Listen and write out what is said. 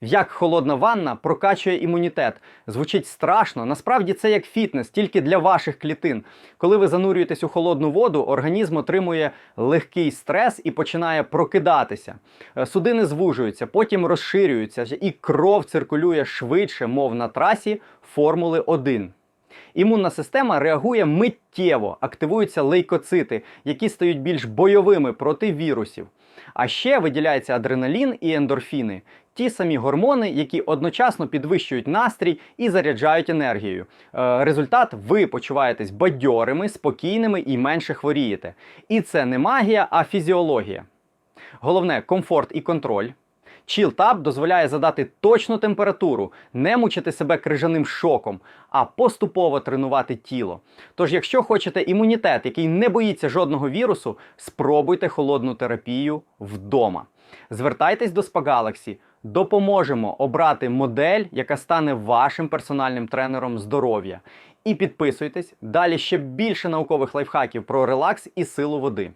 Як холодна ванна прокачує імунітет. Звучить страшно. Насправді це як фітнес, тільки для ваших клітин. Коли ви занурюєтесь у холодну воду, організм отримує легкий стрес і починає прокидатися. Е, Судини звужуються, потім розширюються, і кров циркулює швидше, мов на трасі Формули 1. Імунна система реагує миттєво, активуються лейкоцити, які стають більш бойовими проти вірусів. А ще виділяється адреналін і ендорфіни, ті самі гормони, які одночасно підвищують настрій і заряджають енергією. Е, результат ви почуваєтесь бадьорими, спокійними і менше хворієте. І це не магія, а фізіологія. Головне комфорт і контроль. Chill-Tab дозволяє задати точну температуру, не мучити себе крижаним шоком, а поступово тренувати тіло. Тож, якщо хочете імунітет, який не боїться жодного вірусу, спробуйте холодну терапію вдома. Звертайтесь до Galaxy, допоможемо обрати модель, яка стане вашим персональним тренером здоров'я. І підписуйтесь, далі ще більше наукових лайфхаків про релакс і силу води.